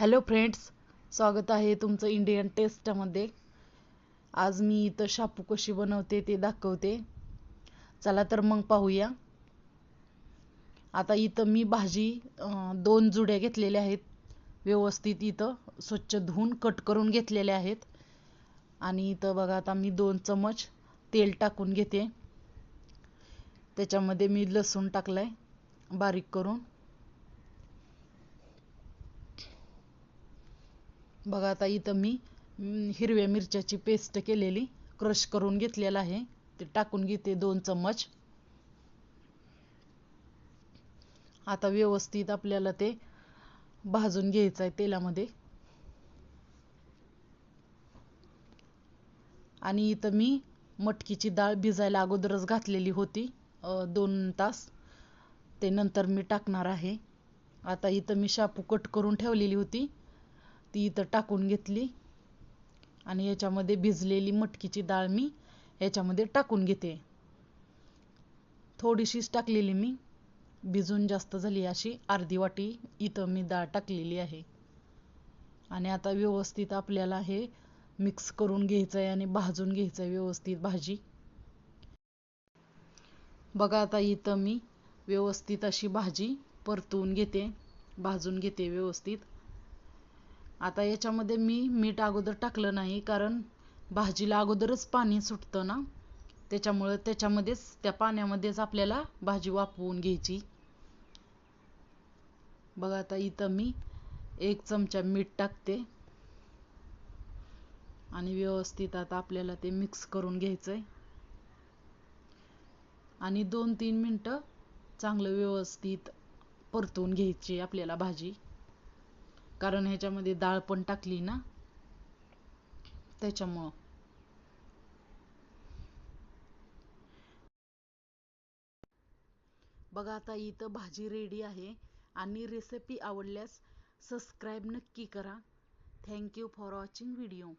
Hello friends स्वागत आहे तुमचं इंडियन टेस्टमध्ये आज मी इथं शापू कशी बनवते ते दाखवते. चला तर मग पाहूया. आता इथं मी भाजी दोन जुड्या घेतलेल्या आहेत. व्यवस्थित इथं स्वच्छ धुवून कट करून घेतलेल्या आहेत. आणि इथं बघा आता मी दोन चमच तेल टाकून घेते. त्याच्यामध्ये मी लसूण टाकलाय बारीक करून. बघा आता इथं मी हिरव्या मिरच्याची पेस्ट केलेली क्रश करून घेतलेला आहे. ते टाकून घेते दोन चम्मच. आता व्यवस्थित आपल्याला ते भाजून घ्यायचं आहे तेलामध्ये. आणि इथं मी मटकीची डाळ भिजायला अगोदरच घातलेली होती दोन तास. ते नंतर मी टाकणार आहे. आता इथं मी शापू कट करून ठेवलेली होती. ती इथं टाकून घेतली. आणि याच्यामध्ये भिजलेली मटकीची डाळ मी याच्यामध्ये टाकून घेते. थोडीशीच टाकलेली मी. भिजून जास्त झाली अशी अर्धी वाटी इथं मी डाळ टाकलेली आहे. आणि आता व्यवस्थित आपल्याला हे मिक्स करून घ्यायचं आहे आणि भाजून घ्यायचं आहे व्यवस्थित भाजी. बघा आता इथं मी व्यवस्थित अशी भाजी परतवून घेते. भाजून घेते व्यवस्थित. आता याच्यामध्ये मी मीठ अगोदर टाकलं नाही कारण भाजीला अगोदरच पाणी सुटतं ना. त्याच्यामुळं त्याच्यामध्येच त्या पाण्यामध्येच आपल्याला भाजी वाफवून घ्यायची. बघा आता इथं मी एक चमचा मीठ टाकते. आणि व्यवस्थित आता आपल्याला ते मिक्स करून घ्यायचं आहे आणि दोन तीन मिनटं चांगलं व्यवस्थित परतून घ्यायची आपल्याला भाजी. कारण ह्याच्यामध्ये डाळ पण टाकली ना. त्याच्यामुळं. बघा आता इथं भाजी रेडी आहे. आणि रेसिपी आवडल्यास सबस्क्राईब नक्की करा. Thank you for watching video